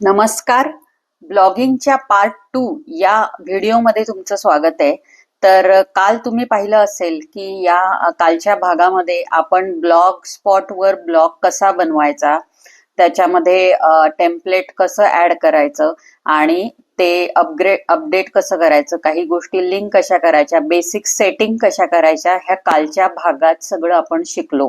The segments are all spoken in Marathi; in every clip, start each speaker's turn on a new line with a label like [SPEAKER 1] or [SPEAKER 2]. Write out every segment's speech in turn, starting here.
[SPEAKER 1] नमस्कार. ब्लॉगिंगच्या पार्ट टू या व्हिडिओमध्ये तुमचं स्वागत आहे. तर काल तुम्ही पाहिलं असेल की या कालच्या भागामध्ये आपण ब्लॉग स्पॉटवर ब्लॉग कसा बनवायचा त्याच्यामध्ये टेम्पलेट कसं ऍड करायचं आणि ते अपग्रेड अपडेट कसं करायचं? काही गोष्टी लिंक कशा करायच्या? बेसिक सेटिंग कशा करायच्या? ह्या कालच्या भागात सगळं आपण शिकलो.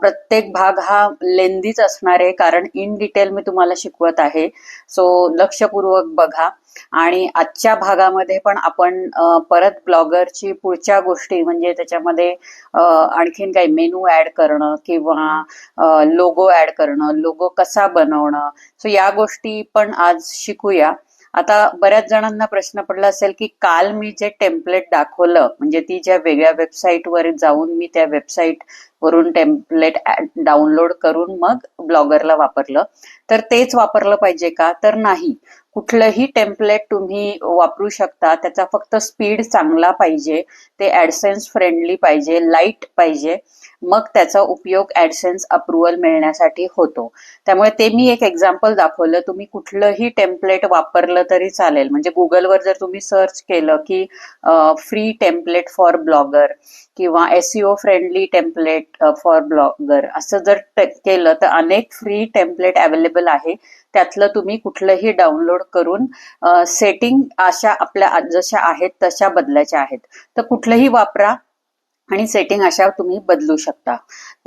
[SPEAKER 1] प्रत्येक भाग हा लेंदीच असणार आहे कारण इन डिटेल मी तुम्हाला शिकवत आहे. सो लक्षपूर्वक बघा. आणि आजच्या भागामध्ये पण आपण परत ब्लॉगरची पुढच्या गोष्टी म्हणजे त्याच्यामध्ये आणखीन काही मेनू ऍड करणं किंवा लोगो ऍड करणं लोगो कसा बनवणं सो या गोष्टी पण आज शिकूया. आता बऱ्याच जणांना प्रश्न पडला असेल की काल मी जे टेम्पलेट दाखवलं म्हणजे ती ज्या वेगळ्या वेबसाईटवर जाऊन मी त्या वेबसाईट वरून टेम्पलेट डाउनलोड करून मग ब्लॉगरला वापरलं. तर तेच वापरलं पाहिजे का? तर नाही. कुठलंही टेम्पलेट तुम्ही वापरू शकता. त्याचा फक्त स्पीड चांगला पाहिजे. ते ऍडसेन्स फ्रेंडली पाहिजे लाइट पाहिजे. मग त्याचा उपयोग ऍडसेन्स अप्रुव्हल मिळण्यासाठी होतो. त्यामुळे ते मी एक एक्झाम्पल दाखवलं. तुम्ही कुठलंही टेम्पलेट वापरलं तरी चालेल. म्हणजे गुगलवर जर तुम्ही सर्च केलं की फ्री टेम्पलेट फॉर ब्लॉगर किंवा SEO friendly template for blogger असं जर केलं तर अनेक फ्री टेम्पलेट अवेलेबल आहे. त्यातलं तुम्ही कुठलंही डाउनलोड करून सेटिंग अशा आपल्या जशा आहेत तशा बदलायच्या आहेत. तर कुठलंही वापरा. आणि सेटिंग अशा तुम्ही बदलू शकता.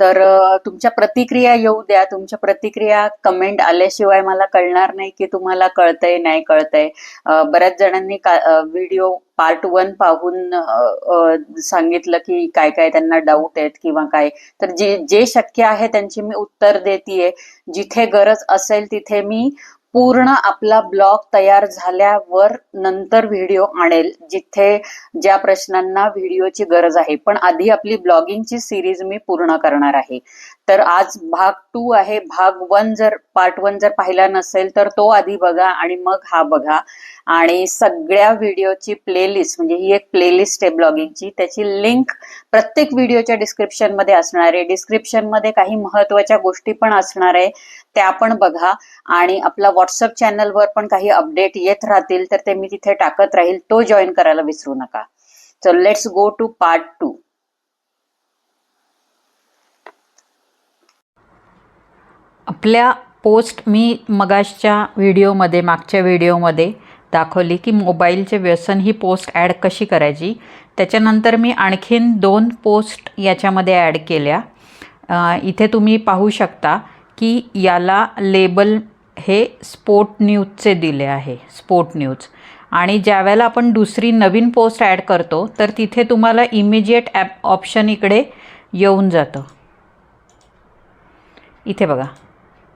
[SPEAKER 1] तर तुमच्या प्रतिक्रिया येऊ द्या. तुमच्या प्रतिक्रिया कमेंट आल्याशिवाय मला कळणार नाही की तुम्हाला कळतंय नाही कळतंय. बऱ्याच जणांनी व्हिडिओ पार्ट वन पाहून सांगितलं की काय काय त्यांना डाऊट आहेत किंवा काय. तर जे जे शक्य आहे त्यांची मी उत्तर देते जिथे गरज असेल तिथे मी पूर्ण आपला ब्लॉग तयार झाल्यावर नंतर व्हिडिओ आणेल जिथे ज्या प्रश्नांना व्हिडिओची गरज आहे. पण आधी आपली ब्लॉगिंगची सिरीज मी पूर्ण करणार आहे. तर आज भाग टू आहे. भाग वन जर पार्ट वन जर पाहिला नसेल तर तो आधी बघा आणि मग हा बघा. आणि सगळ्या व्हिडिओची प्लेलिस्ट म्हणजे ही एक प्लेलिस्ट आहे ब्लॉगिंगची त्याची लिंक प्रत्येक व्हिडिओच्या डिस्क्रिप्शनमध्ये असणार आहे. डिस्क्रिप्शनमध्ये काही महत्त्वाच्या गोष्टी पण असणार आहे त्या पण बघा. आणि आपला व्हॉट्सअप चॅनलवर पण काही अपडेट येत राहतील तर ते मी तिथे टाकत राहील. तो जॉईन करायला विसरू नका. So let's go to part two
[SPEAKER 2] आपल्या पोस्ट मी मगाशच्या व्हिडिओमध्ये मागच्या व्हिडिओमध्ये दाखवली की मोबाईलचे व्यसन ही पोस्ट ॲड कशी करायची? त्याच्यानंतर मी आणखीन दोन पोस्ट याच्यामध्ये ॲड केल्या. इथे तुम्ही पाहू शकता की याला लेबल हे स्पोर्ट न्यूजचे दिले आहे स्पोर्ट न्यूज. आणि ज्यावेळेला आपण दुसरी नवीन पोस्ट ॲड करतो तर तिथे तुम्हाला इमिजिएट ॲप ऑप्शन इकडे येऊन जातं. इथे बघा.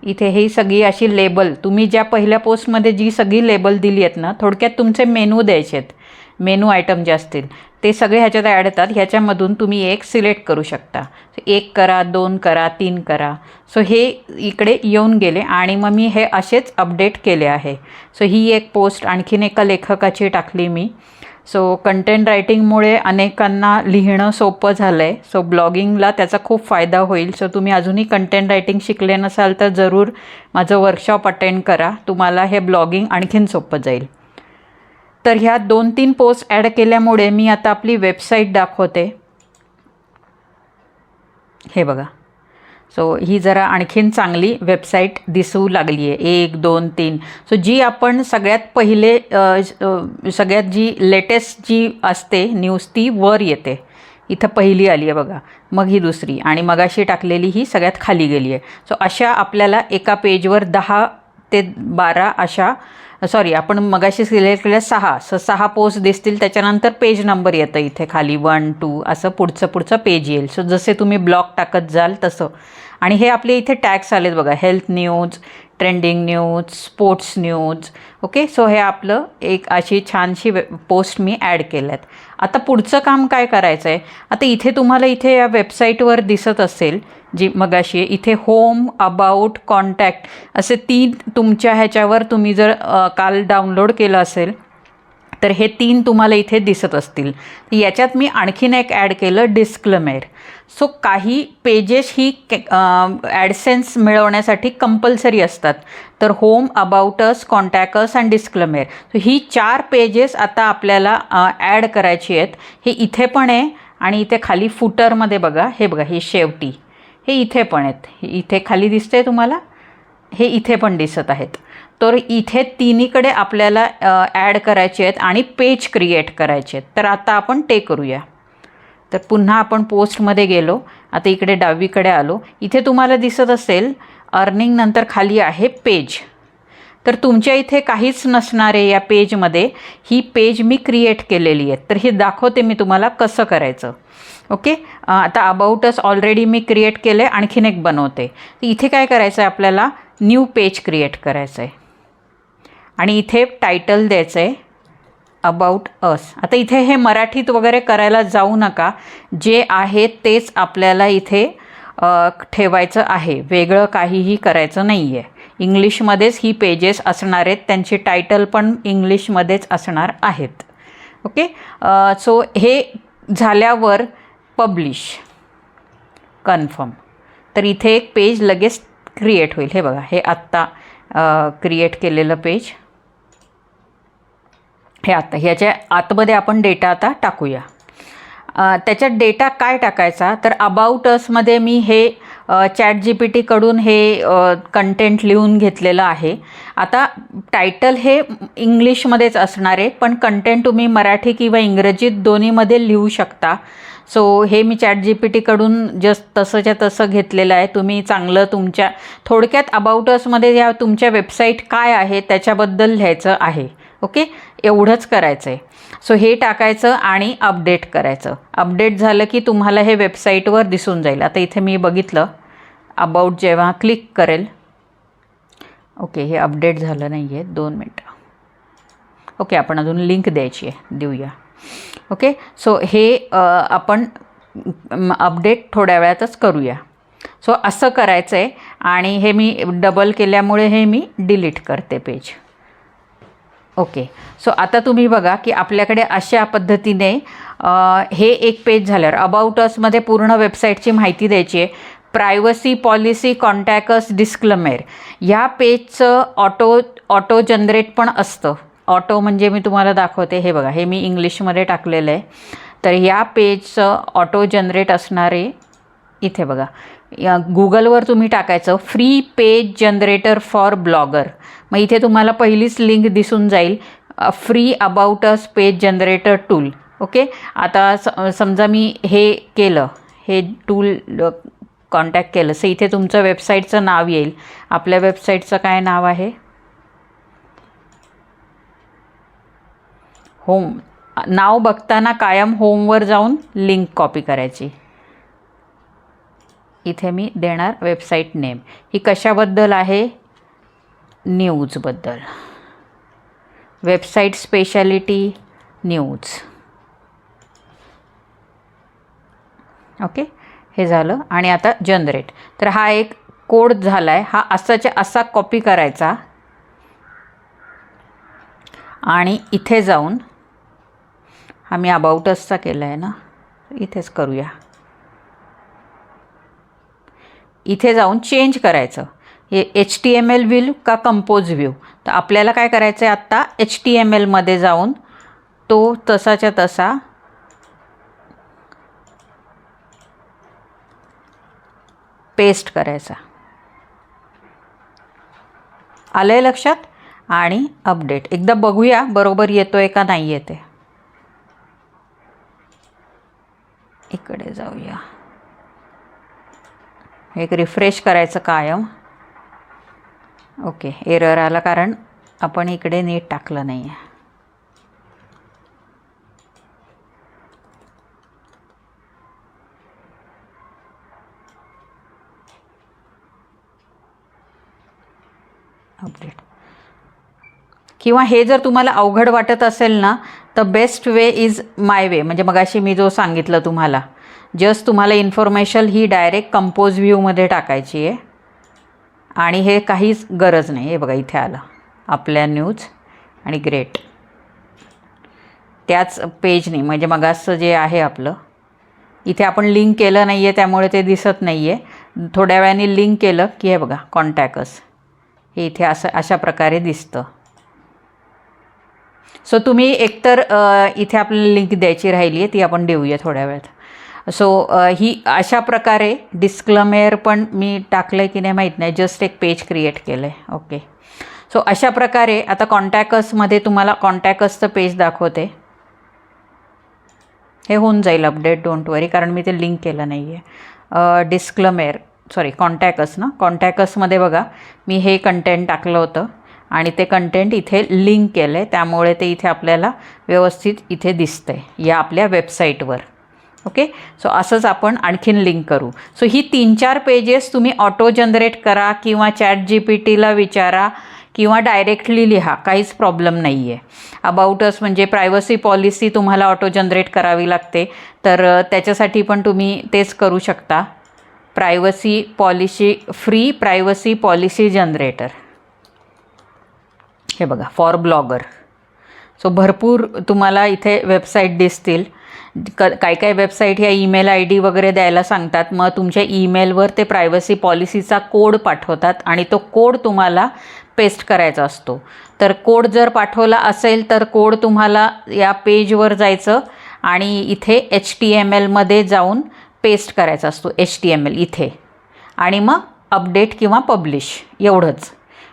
[SPEAKER 2] इथे ही सगळी अशी लेबल तुम्ही ज्या पहिल्या पोस्टमध्ये जी सगळी लेबल दिली आहेत ना थोडक्यात तुमचे मेनू द्यायचे आहेत मेनू आयटम जे असतील ते सगळे ह्याच्यात ॲड येतात. ह्याच्यामधून तुम्ही एक सिलेक्ट करू शकता. एक करा दोन करा तीन करा. सो हे इकडे येऊन गेले आणि मग मी हे असेच अपडेट केले आहे. सो ही एक पोस्ट आणखीन एका लेखकाची टाकली मी. सो कंटेंट रायटिंगमुळे अनेकांना लिहिणं सोपं झालं आहे सो ब्लॉगिंगला त्याचा खूप फायदा होईल. सो तुम्ही अजूनही कंटेंट रायटिंग शिकले नसाल तर जरूर माझं वर्कशॉप अटेंड करा. तुम्हाला हे ब्लॉगिंग आणखीन सोपं जाईल. तर ह्या दोन तीन पोस्ट ॲड केल्यामुळे मी आता आपली वेबसाईट दाखवते. हे बघा. सो ही जरा आणखीन चांगली वेबसाईट दिसू लागली आहे एक दोन तीन. सो जी आपण सगळ्यात पहिले सगळ्यात जी लेटेस्ट जी असते न्यूज ती वर येते. इथं पहिली आली आहे बघा. मग ही दुसरी. आणि मगाशी टाकलेली ही सगळ्यात खाली गेली आहे सो अशा आपल्याला एका पेजवर दहा ते बारा अशा सॉरी आपण मगाशी सिलेक्ट केल्या सहा. स सहा पोस्ट दिसतील त्याच्यानंतर पेज नंबर येतं इथे खाली. वन टू असं पुढचं पुढचं पेज येईल. सो जसे तुम्ही ब्लॉग टाकत जाल तसं. आणि हे आपले इथे टॅग्स आलेत बघा. Health news trending news sports news okay so हे आपलं एक अशी छानशी वे पोस्ट मी ॲड केल्या आहेत आता पुढचं काम काय करायचं आहे आता इथे तुम्हाला इथे या वेबसाईटवर दिसत असेल जी मगाशी आहे, इथे होम अबाउट कॉन्टॅक्ट असे तीन तुमच्या ह्याच्यावर तुम्ही जर काल डाउनलोड केलं असेल तर हे तीन तुम्हाला इथे दिसत असतील. याच्यात मी आणखीन एक ॲड केलं डिस्क्लमेर सो काही पेजेस ही ॲडसेन्स मिळवण्यासाठी कंपल्सरी असतात. तर home about us contact us and disclaimer so ही चार पेजेस आता आपल्याला ॲड करायची आहेत. हे इथे पण आहे आणि इथे खाली फुटरमध्ये बघा. हे बघा हे शेवटी. हे इथे पण आहेत. हे इथे खाली दिसते तुम्हाला. हे इथे पण दिसत आहेत. तर इथे तिन्हीकडे आपल्याला ॲड करायचे आहेत आणि पेज क्रिएट करायचे आहेत. तर आता आपण ते करूया. तर पुन्हा आपण पोस्टमध्ये गेलो. आता इकडे डावीकडे आलो. इथे तुम्हाला दिसत असेल अर्निंग नंतर खाली आहे पेज तर तुमच्या इथे काहीच नसणार आहे या पेजमध्ये ही पेज मी क्रिएट केलेली आहे. तर हे दाखवते मी तुम्हाला कसं करायचं. ओके? आता अबाउटस ऑलरेडी मी क्रिएट केलं आहे आणखीन एक बनवते. तर इथे काय करायचं आहे आपल्याला? न्यू पेज क्रिएट करायचं आहे आणि इथे टायटल द्यायचं आहे अबाउट अस आता इथे हे मराठीत वगैरे करायला जाऊ नका. जे आहे तेच आपल्याला इथे ठेवायचं आहे. वेगळं काहीही करायचं नाही आहे इंग्लिशमध्येच ही पेजेस असणार आहेत. त्यांची टायटल पण इंग्लिशमध्येच असणार आहेत. ओके सो हे झाल्यावर पब्लिश कन्फर्म तर इथे एक पेज लगेच क्रिएट होईल. हे बघा हे आत्ता क्रिएट केलेलं पेज हे आता ह्याच्या आतमध्ये आपण डेटा आता टाकूया. त्याच्यात डेटा काय टाकायचा? तर अबाउट असमध्ये मी हे चॅट जी पी टीकडून हे कंटेंट लिहून घेतलेलं आहे. आता टायटल हे इंग्लिशमध्येच असणार आहे पण कंटेंट तुम्ही मराठी किंवा इंग्रजीत दोन्हीमध्ये लिहू शकता. सो हे मी चॅट जी पी टीकडून जस्ट तसंच्या तसं घेतलेलं आहे. तुम्ही चांगलं तुमच्या थोडक्यात अबाउटसमध्ये या तुमच्या वेबसाईट काय आहे त्याच्याबद्दल लिहायचं आहे. ओके एवढंच करायचं आहे सो हे टाकायचं आणि अपडेट करायचं. अपडेट झालं की तुम्हाला हे वेबसाईटवर दिसून जाईल. आता इथे मी बघितलं अबाउट जेव्हा क्लिक करेल. ओके हे अपडेट झालं नाही आहे दोन मिनटं. ओके आपण अजून लिंक द्यायची आहे. देऊया. ओके सो हे आपण अपडेट थोड्या वेळातच करूया. सो असं करायचं आहे आणि हे मी डबल केल्यामुळे हे मी डिलीट करते पेज ओके. सो आता तुम्ही बघा की आपल्याकडे अशा पद्धतीने हे एक पेज झाल्यावर अबाउट असमध्ये पूर्ण वेबसाईटची माहिती द्यायची आहे. प्रायव्हसी पॉलिसी कॉन्टॅकस डिस्क्लमेर ह्या पेजचं ऑटो ऑटो जनरेट पण असतं. ऑटो म्हणजे मी तुम्हाला दाखवते हे बघा हे मी इंग्लिशमध्ये टाकलेलं आहे. तर या पेजचं ऑटो जनरेट असणारे इथे बघा या गुगलवर तुम्ही टाकायचं free page generator for blogger मग इथे तुम्हाला पहिलीच लिंक दिसून जाईल. Free about us page generator tool okay आता स समजा मी हे केलं. हे टूल कॉन्टॅक्ट केलं. सो इथे तुमचं वेबसाईटचं नाव येईल. आपल्या वेबसाईटचं काय नाव आहे? होम नाव बघताना कायम होमवर जाऊन लिंक कॉपी करायची. इथे मी देणार वेबसाईट नेम ही कशाबद्दल आहे? न्यूजबद्दल. Website speciality news. ओके? हे झालं. आणि आता जनरेट. तर हा एक कोड झाला आहे हा असाच्या असा कॉपी करायचा. आणि इथे जाऊन हा मी अबाउटसचा केला आहे ना? इथेच करूया. इथे जाऊन चेंज करायचं. हे H T M L view का कंपोज व्ह्यू तर आपल्याला काय करायचं आहे आत्ता एच टी एम एलमध्ये जाऊन तो तसाच्या तसा पेस्ट करायचा. आलं आहे लक्षात? आणि अपडेट एकदा बघूया बरोबर येतो आहे का नाही येते इकडे जाऊया. एक रिफ्रेश करायचं कायम. ओके एरर आला कारण आपण इकडे नीट टाकलं नाही आहे अपडेट किंवा हे जर तुम्हाला अवघड वाटत असेल ना तर best way is my way म्हणजे मगाशी मी जो सांगितलं तुम्हाला जस्ट तुम्हाला इन्फॉर्मेशन ही डायरेक्ट कंपोज व्ह्यूमध्ये टाकायची आहे. आणि हे काहीच गरज नाही. हे बघा इथे आलं. आपल्या न्यूज आणि ग्रेट त्याच पेजने म्हणजे मगासचं जे आहे आपलं इथे आपण लिंक केलं नाही आहे त्यामुळे ते दिसत नाही आहे थोड्या वेळाने लिंक केलं की हे बघा कॉन्टॅक्टस हे इथे असं अशा प्रकारे दिसतं. सो तुम्ही एकतर इथे आपल्याला लिंक द्यायची राहिली आहे ती आपण देऊया थोड्या वेळात. सो uh, ही अशा प्रकारे डिस्क्लमेअर पण मी टाकलं आहे की नाही माहीत नाही. जस्ट एक पेज क्रिएट केलं आहे ओके सो अशा प्रकारे आता कॉन्टॅकसमध्ये तुम्हाला कॉन्टॅकसचं पेज दाखवते. हे होऊन जाईल अपडेट डोंट वरी कारण मी ते लिंक केलं नाही आहे डिस्क्लमेअर सॉरी कॉन्टॅकस ना? कॉन्टॅकसमध्ये बघा मी हे कंटेंट टाकलं होतं आणि ते कंटेंट इथे लिंक केलं आहे त्यामुळे ते इथे आपल्याला व्यवस्थित इथे दिसतं आहे या आपल्या वेबसाईटवर ओके सो असंच आपण आणखीन लिंक करू. सो ही तीन चार पेजेस तुम्ही ऑटो जनरेट करा किंवा चॅट जी पी टीला विचारा किंवा डायरेक्टली लिहा. काहीच प्रॉब्लेम नाही आहे अबाउट अस म्हणजे प्रायव्हसी पॉलिसी तुम्हाला ऑटो जनरेट करावी लागते. तर त्याच्यासाठी पण तुम्ही तेच करू शकता. Privacy policy free privacy policy generator हे बघा फॉर ब्लॉगर सो भरपूर तुम्हाला इथे वेबसाईट दिसतील. क काय काय वेबसाईट ह्या ईमेल आय डी वगैरे द्यायला सांगतात. मग तुमच्या ईमेलवर ते प्रायव्हसी पॉलिसीचा कोड पाठवतात आणि तो कोड तुम्हाला पेस्ट करायचा असतो. तर कोड जर पाठवला असेल तर कोड तुम्हाला या पेजवर जायचं आणि इथे एच टी एम एलमध्ये जाऊन पेस्ट करायचा असतो. एच टी एम एल इथे. आणि मग अपडेट किंवा पब्लिश एवढंच.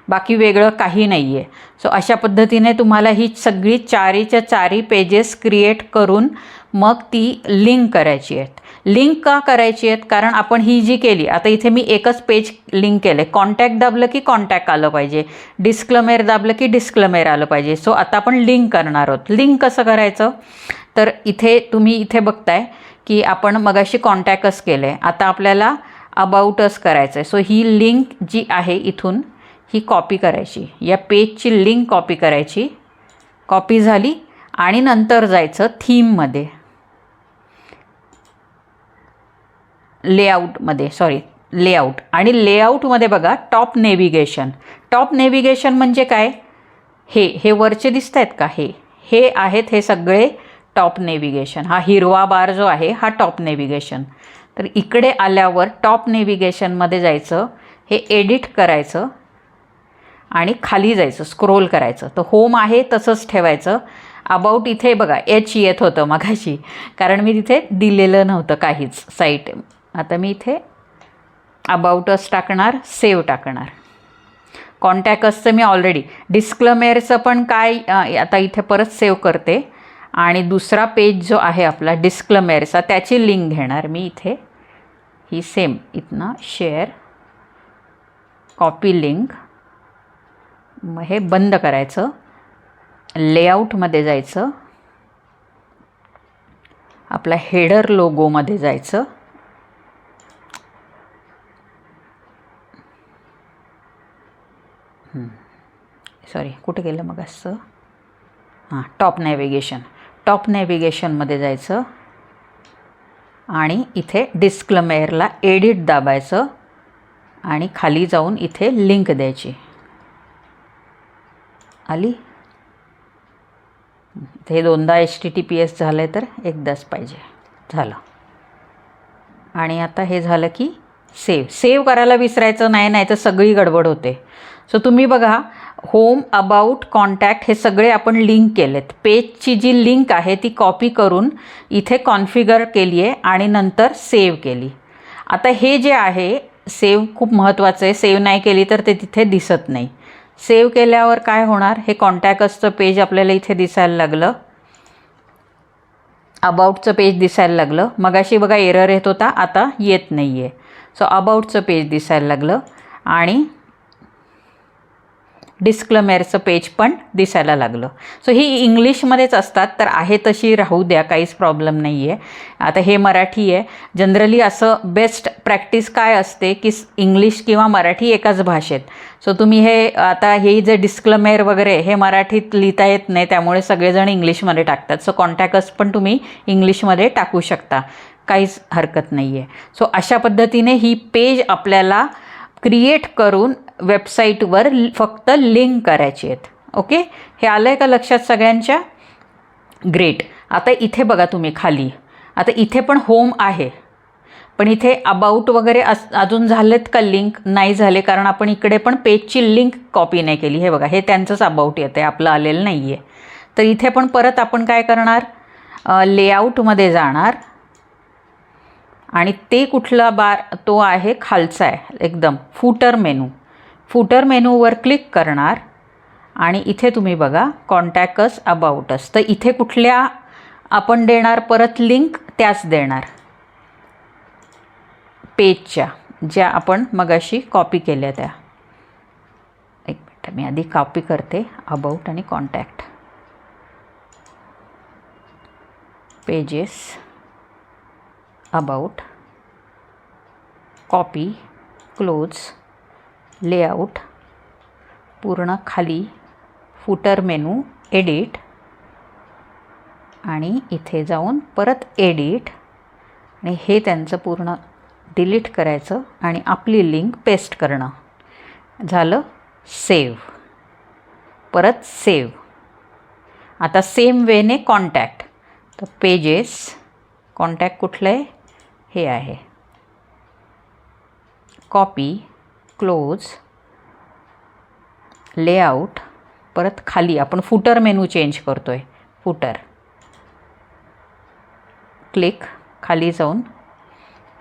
[SPEAKER 2] बाकी वेगळं काही नाही आहे सो अशा पद्धतीने तुम्हाला ही सगळी चारीच्या चारी पेजेस क्रिएट करून मग ती लिंक करायची आहेत. लिंक का करायची आहेत? कारण आपण ही जी केली आता इथे मी एकच पेज लिंक केलं आहे कॉन्टॅक्ट दाबलं की कॉन्टॅक्ट आलं पाहिजे. डिस्क्लमेर दाबलं की डिस्क्लमेर आलं पाहिजे. सो आता आपण लिंक करणार आहोत. लिंक कसं करायचं? तर इथे तुम्ही इथे बघताय की आपण मगाशी कॉन्टॅक्टच केलं आहे आता आपल्याला अबाउटच करायचं आहे सो ही लिंक जी आहे इथून ही कॉपी करायची. या पेजची लिंक कॉपी करायची. कॉपी झाली आणि नंतर जायचं थीममध्ये लेआउटमध्ये सॉरी लेआउट आणि लेआउटमध्ये बघा टॉप नेव्हिगेशन टॉप नेव्हिगेशन म्हणजे काय? हे हे वरचे दिसत आहेत का? हे. हे आहेत हे सगळे टॉप नेव्हिगेशन हा हिरवा बार जो आहे हा टॉप नेव्हिगेशन तर इकडे आल्यावर टॉप नेव्हिगेशनमध्ये जायचं हे एडिट करायचं आणि खाली जायचं स्क्रोल करायचं. तर होम आहे तसंच ठेवायचं. अबाउट इथे बघा एच येत होतं मगाशी. कारण मी तिथे दिलेलं नव्हतं काहीच साईट आता मी इथे अबाउटच टाकणार सेव्ह टाकणार. कॉन्टॅक्टसचं मी ऑलरेडी डिस्क्लमेअरचं पण काय आता इथे परत सेव्ह करते. आणि दुसरा पेज जो आहे आपला डिस्क्लमेअरचा त्याची लिंक घेणार मी इथे. ही सेम इथनं शेअर कॉपी लिंक मग हे बंद करायचं. लेआउटमध्ये जायचं. आपला हेडर लोगोमध्ये जायचं. सॉरी कुठे गेलं मग असं? हां टॉप नॅव्हिगेशन टॉप नॅव्हिगेशनमध्ये जायचं. आणि इथे डिस्क्लमेअरला एडिट दाबायचं. आणि खाली जाऊन इथे लिंक द्यायची. आली? हे दोनदा H T T P S झालं आहे तर एकदाच पाहिजे. झालं. आणि आता हे झालं की सेव सेव्ह करायला विसरायचं नाही नाही तर सगळी गडबड होते. सो तुम्ही बघा होम अबाउट कॉन्टॅक्ट हे सगळे आपण लिंक केलेत. पेजची जी लिंक आहे ती कॉपी करून इथे कॉन्फिगर केली आहे आणि नंतर सेव्ह केली. आता हे जे आहे सेव्ह खूप महत्त्वाचं आहे. सेव्ह नाही केली तर ते तिथे दिसत नाही. सेव्ह केल्यावर काय होणार? हे कॉन्टॅक्टसचं पेज आपल्याला इथे दिसायला लागलं. अबाउटचं पेज दिसायला लागलं. मगाशी बघा एरर येत होता. आता येत नाही आहे सो अबाउटचं पेज दिसायला लागलं. आणि डिस्क्लमेअरचं पेज पण दिसायला लागलं. सो ही इंग्लिशमध्येच असतात तर आहे तशी राहू द्या काहीच प्रॉब्लेम नाही आहे आता हे मराठी आहे. जनरली असं बेस्ट प्रॅक्टिस काय असते की इंग्लिश किंवा मराठी एकाच भाषेत. सो तुम्ही हे आता हे जे डिस्क्लमेअर वगैरे हे मराठीत लिहिता येत नाही त्यामुळे सगळेजण इंग्लिशमध्ये टाकतात. सो कॉन्टॅक्टस पण तुम्ही इंग्लिशमध्ये टाकू शकता. काहीच हरकत नाही आहे सो अशा पद्धतीने ही पेज आपल्याला क्रिएट करून वेबसाईटवर फक्त लिंक करायची आहेत. ओके? हे आलं आहे का लक्षात सगळ्यांच्या? ग्रेट. आता इथे बघा तुम्ही खाली. आता इथे पण होम आहे. पण इथे अबाउट वगैरे अस अजून झालेत का लिंक? नाही झाले कारण आपण इकडे पण पेजची लिंक कॉपी नाही केली. हे बघा हे त्यांचंच अबाउट येतं आहे आपलं आलेलं नाही आहे तर इथे पण परत आपण काय करणार? लेआउटमध्ये जाणार. आणि ते कुठला बार तो आहे खालचा आहे एकदम फुटर मेनू. फुटर मेनूवर क्लिक करणार आणि इथे तुम्ही बघा कॉन्टॅक्टस अबाउटस तर इथे कुठल्या आपण देणार परत लिंक त्याच देणार. पेजच्या ज्या आपण मगाशी कॉपी केल्या त्या. एक मिनटं मी आधी कॉपी करते अबाउट आणि contact pages about copy close layout पूर्ण खाली फुटर मेनू एडिट आणि इथे जाऊन परत एडिट. आणि हे त्यांचं पूर्ण डिलीट करायचं आणि आपली लिंक पेस्ट करणं. झालं सेव परत सेव आता सेम वेने कॉन्टॅक्ट. तर पेजेस कॉन्टॅक्ट कुठलं आहे हे आहे. कॉपी. क्लोज लेआउट परत खाली आपण फुटर मेनू चेंज करतो आहे फुटर क्लिक खाली जाऊन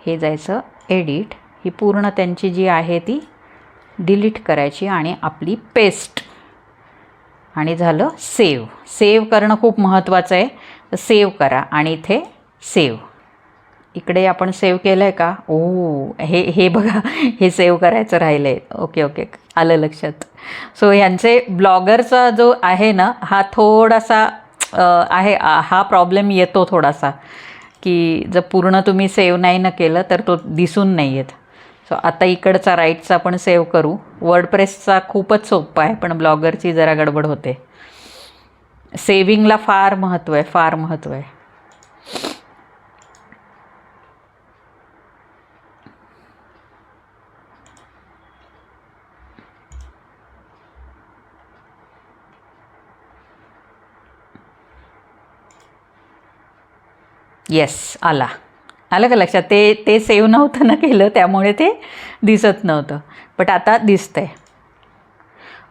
[SPEAKER 2] हे जायचं एडिट ही पूर्ण त्यांची जी आहे ती डिलीट करायची आणि आपली पेस्ट आणि झालं सेव सेव करणं खूप महत्त्वाचं आहे. सेव करा आणि इथे सेव इकडे आपण सेव्ह केलं आहे का? ओ हे हे बघा हे सेव्ह करायचं राहिलं आहे ओके ओके आलं लक्षात. सो ह्यांचे ब्लॉगरचा जो आहे ना हा थोडासा आहे हा प्रॉब्लेम येतो थोडासा. की जर पूर्ण तुम्ही सेव्ह नाही ना केलं तर तो दिसून नाही येत सो आता इकडचा राईटचा आपण सेव्ह करू. वर्डप्रेसचा खूपच सोपा आहे पण ब्लॉगरची जरा गडबड होते. सेविंगला फार महत्त्व आहे फार महत्त्व आहे. येस आला. आलं का लक्षात? ते ते सेव्ह नव्हतं ना केलं त्यामुळे ते दिसत नव्हतं. बट आता दिसतंय.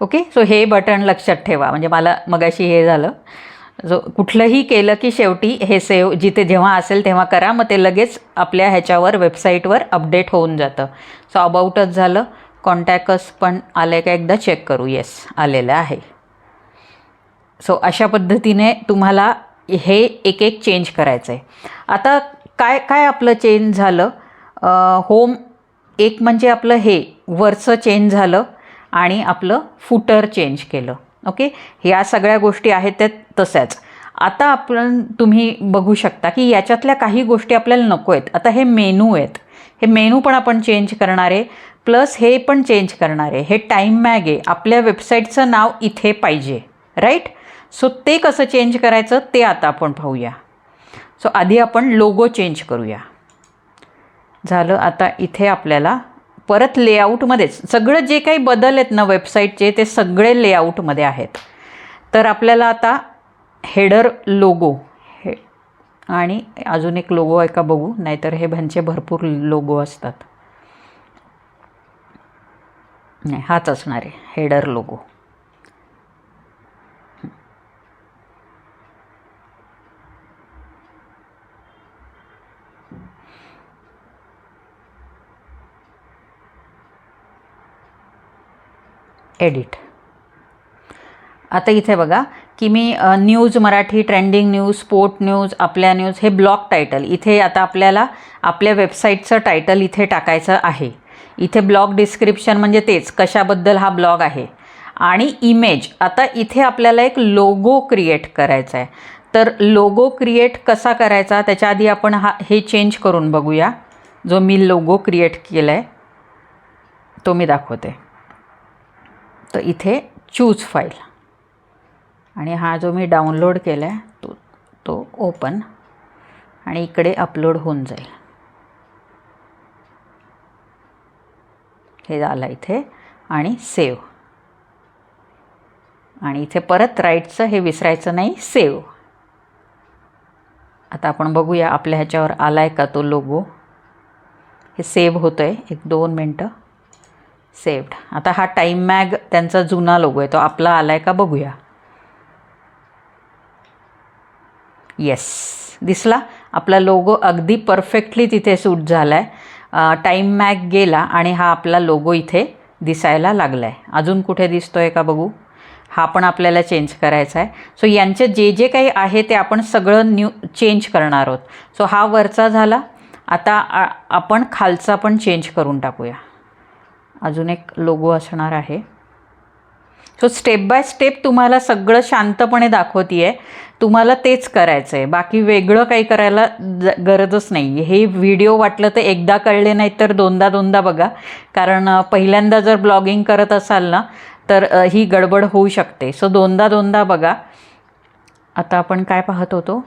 [SPEAKER 2] ओके सो हे बटन लक्षात ठेवा. म्हणजे मला मगाशी हे झालं. जो कुठलंही केलं की शेवटी हे सेव जिथे जेव्हा असेल तेव्हा करा. मग ते लगेच आपल्या ह्याच्यावर वेबसाईटवर अपडेट होऊन जातं. सो अबाउटच झालं. कॉन्टॅक्टस पण आलं का एकदा चेक करू. येस आलेलं आहे. सो अशा पद्धतीने तुम्हाला हे एक एक चेंज करायचं आहे आता काय काय आपलं चेंज झालं? होम एक म्हणजे आपलं हे वरचं चेंज झालं आणि आपलं फुटर चेंज केलं. ओके ह्या सगळ्या गोष्टी आहेत त्या तशाच. आता आपण तुम्ही बघू शकता की याच्यातल्या काही गोष्टी आपल्याला नको आहेत. आता हे मेनू आहेत. हे मेनू पण आपण चेंज करणार आहे. प्लस हे पण चेंज करणार आहे. हे टाईम मॅग आहे. आपल्या वेबसाईटचं नाव इथे पाहिजे. राईट सो ते कसं चेंज करायचं ते आता आपण पाहूया. सो आधी आपण लोगो चेंज करूया. झालं आता इथे आपल्याला परत लेआउटमध्येच सगळं जे काही बदल आहेत ना वेबसाईटचे ते सगळे लेआउटमध्ये आहेत. तर आपल्याला आता हेडर लोगो हे आणि अजून एक लोगो आहे का बघू नाहीतर हे भ्यांचे भरपूर लोगो असतात. नाही हाच असणार आहे हेडर लोगो एडिट. आता इथे बघा की मी news Marathi trending news sport news आपल्या न्यूज हे ब्लॉग टायटल. इथे आता आपल्याला आपल्या वेबसाईटचं टायटल इथे टाकायचं आहे. इथे ब्लॉग डिस्क्रिप्शन म्हणजे तेच कशाबद्दल हा ब्लॉग आहे. आणि इमेज आता इथे आपल्याला एक लोगो क्रिएट करायचा आहे तर लोगो क्रिएट कसा करायचा त्याच्या आधी आपण हा हे चेंज करून बघूया. जो मी लोगो क्रिएट केला आहे तो मी दाखवते. तर इथे चूज फाईल आणि हा जो मी डाउनलोड केला आहे तो तो ओपन आणि इकडे अपलोड होऊन जाईल. हे झालं इथे. आणि सेव्ह आणि इथे परत राईटचं हे विसरायचं नाही सेव्ह
[SPEAKER 1] आता आपण बघूया आपल्या ह्याच्यावर आला आहे का तो लोगो हे सेव्ह होतं आहे एक दोन मिनटं. सेव्ड आता हा टाईम मॅग त्यांचा जुना लोगो आहे. तो आपला आला आहे का बघूया. येस दिसला? आपला लोगो अगदी परफेक्टली तिथे सूट झाला आहे टाईम मॅग गेला आणि हा आपला लोगो इथे दिसायला लागला आहे अजून कुठे दिसतो आहे का बघू? हा पण आपल्याला चेंज करायचा आहे. सो यांचे जे जे काही आहे ते आपण सगळं न्यू चेंज करणार आहोत. सो हा वरचा झाला. आता आपण खालचा पण चेंज करून टाकूया. अजून एक लोगो असणार आहे. सो स्टेप बाय स्टेप तुम्हाला सगळं शांतपणे दाखवते आहे तुम्हाला तेच करायचं आहे बाकी वेगळं काही करायला ज गरजच नाही हे व्हिडिओ वाटलं तर एकदा कळले नाही तर दोनदा दोनदा बघा. कारण पहिल्यांदा जर ब्लॉगिंग करत असाल ना तर ही गडबड होऊ शकते. सो दोनदा दोनदा बघा. आता आपण काय पाहत होतो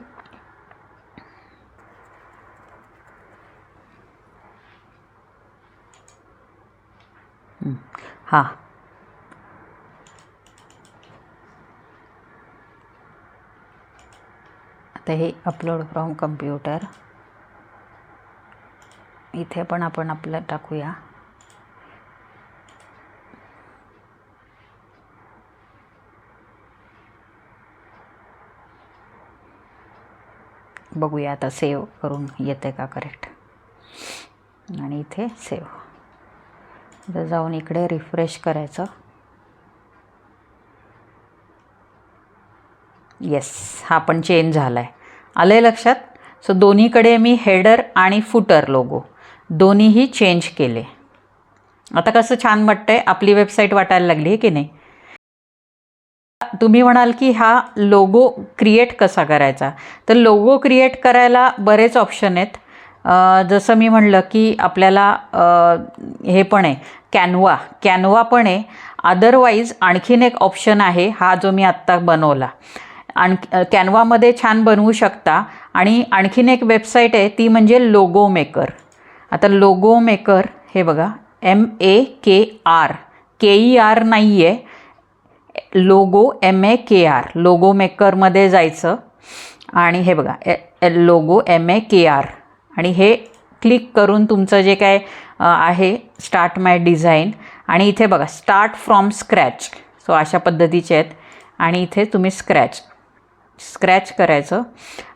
[SPEAKER 1] हं, हां. आता हे अपलोड फ्रॉम कम्प्युटर इथे पण आपण आपलं टाकूया. बघूया आता सेव्ह करून येते का करेक्ट आणि इथे सेव्ह आता जाऊन इकडे रिफ्रेश करायचं. येस हा पण चेंज झाला आहे आलं आहे लक्षात? सो दोन्हीकडे मी हेडर आणि फुटर लोगो दोन्हीही चेंज केले. आता कसं छान वाटतंय आपली वेबसाईट वाटायला लागली आहे की नाही? तुम्ही म्हणाल की हा लोगो क्रिएट कसा करायचा? तर लोगो क्रिएट करायला बरेच ऑप्शन आहेत. जसं मी म्हणलं की आपल्याला हे पण आहे कॅनवा. कॅनवा पण आहे. अदरवाईज आणखीन एक ऑप्शन आहे हा जो मी आत्ता बनवला. आणखी कॅनवामध्ये छान बनवू शकता. आणि आणखीन एक वेबसाईट आहे ती म्हणजे लोगो मेकर आता लोगो मेकर हे बघा M A K E R E R नाही आहे logo M A K R logo मेकरमध्ये जायचं. आणि हे बघा A logo M A K R आणि हे क्लिक करून तुमचं जे काय आहे स्टार्ट माय डिझाईन आणि इथे बघा स्टार्ट फ्रॉम स्क्रॅच सो अशा पद्धतीचे आहेत. आणि इथे तुम्ही स्क्रॅच स्क्रॅच करायचं.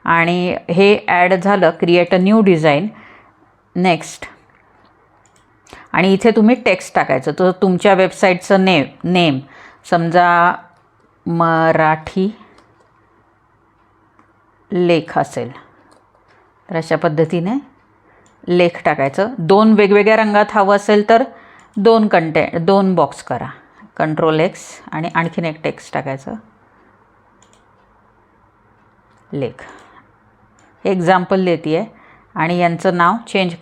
[SPEAKER 1] आणि हे ॲड झालं create a new design next आणि इथे तुम्ही टेक्स्ट टाकायचं. तर तुमच्या वेबसाईटचं नेम नेम समजा मराठी लेख असेल. तर अशा पद्धतीने लेख टाकायचं. दोन वेगवेगळ्या रंगात हवं असेल तर दोन कंटे दोन बॉक्स करा. कंट्रोल एक्स आणि आणखीन एक टेक्स्ट टाकायचं. लेख. एक्झाम्पल देते आहे आणि यांचं नाव चेंज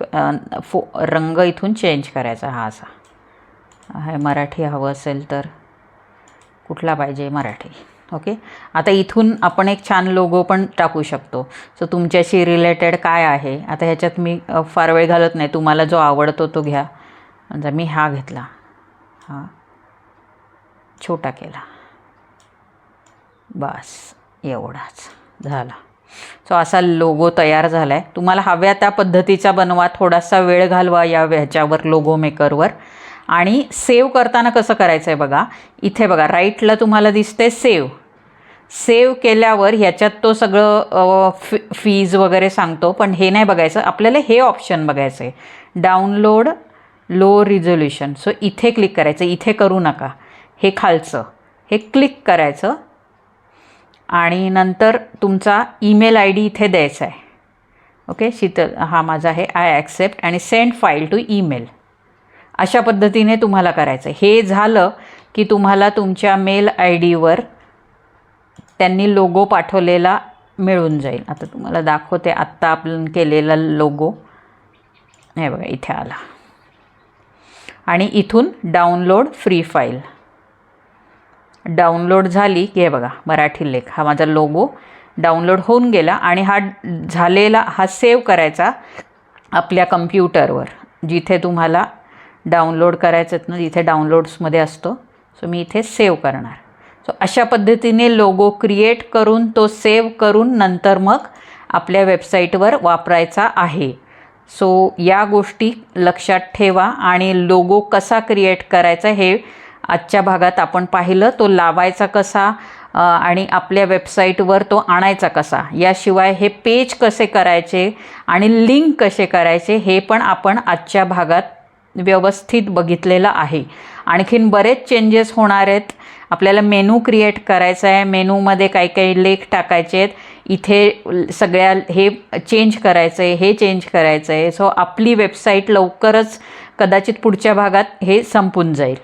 [SPEAKER 1] फो रंग इथून चेंज करायचा हा असा. हे मराठी हवं असेल तर कुठला पाहिजे मराठी? ओके आता इथून आपण एक छान लोगो पण टाकू शकतो. सो तुमच्याशी रिलेटेड काय आहे? आता ह्याच्यात मी फार वेळ घालत नाही. तुम्हाला जो आवडतो तो घ्या. म्हणजे मी हा घेतला. हा. छोटा केला. बस. एवढाच. झाला. सो असा लोगो तयार झाला आहे तुम्हाला हव्या त्या पद्धतीचा बनवा. थोडासा वेळ घालवा या ह्याच्यावर लोगो मेकरवर आणि सेव्ह करताना कसं करायचं आहे बघा? इथे बघा. राईटला तुम्हाला दिसते सेव्ह सेव्ह केल्यावर ह्याच्यात तो सगळं फी फीज वगैरे सांगतो. पण हे नाही बघायचं. आपल्याला हे ऑप्शन बघायचं आहे डाउनलोड लो रिझोल्युशन सो इथे क्लिक करायचं. इथे करू नका. हे खालचं. हे क्लिक करायचं. आणि नंतर तुमचा ईमेल आय डी इथे द्यायचा आहे. ओके शीतल हा माझा आहे. आय ॲक्सेप्ट आणि सेंड फाईल टू ईमेल अशा पद्धतीने तुम्हाला करायचं हे झालं की तुम्हाला तुमच्या मेल आय डीवर त्यांनी लोगो पाठवलेला मिळून जाईल. आता तुम्हाला दाखवते आत्ता आपण केलेला लोगो हे बघा इथे आला. आणि इथून डाउनलोड फ्री फाईल डाउनलोड झाली की हे बघा मराठी लेख. हा माझा लोगो डाउनलोड होऊन गेला आणि हा झालेला हा सेव्ह करायचा आपल्या कम्प्युटरवर जिथे तुम्हाला डाउनलोड करायचं आहेत ना जिथे डाउनलोड्समध्ये असतो. सो मी इथे सेव्ह करणार. सो अशा पद्धतीने लोगो क्रिएट करून तो सेव्ह करून नंतर मग आपल्या वेबसाईटवर वापरायचा आहे. सो या गोष्टी लक्षात ठेवा आणि लोगो कसा क्रिएट करायचा हे आजच्या भागात आपण पाहिलं. तो लावायचा कसा आणि आपल्या वेबसाईटवर तो आणायचा कसा. याशिवाय हे पेज कसे करायचे आणि लिंक कसे करायचे हे पण आपण आजच्या भागात व्यवस्थित बघितलेलं आहे. आणखीन बरेच चेंजेस होणार आहेत. आपल्याला मेनू क्रिएट करायचा आहे. मेनूमध्ये काही काही लेख टाकायचे आहेत. इथे सगळ्या हे चेंज करायचं आहे हे चेंज करायचं आहे सो आपली वेबसाईट लवकरच कदाचित पुढच्या भागात हे संपून जाईल.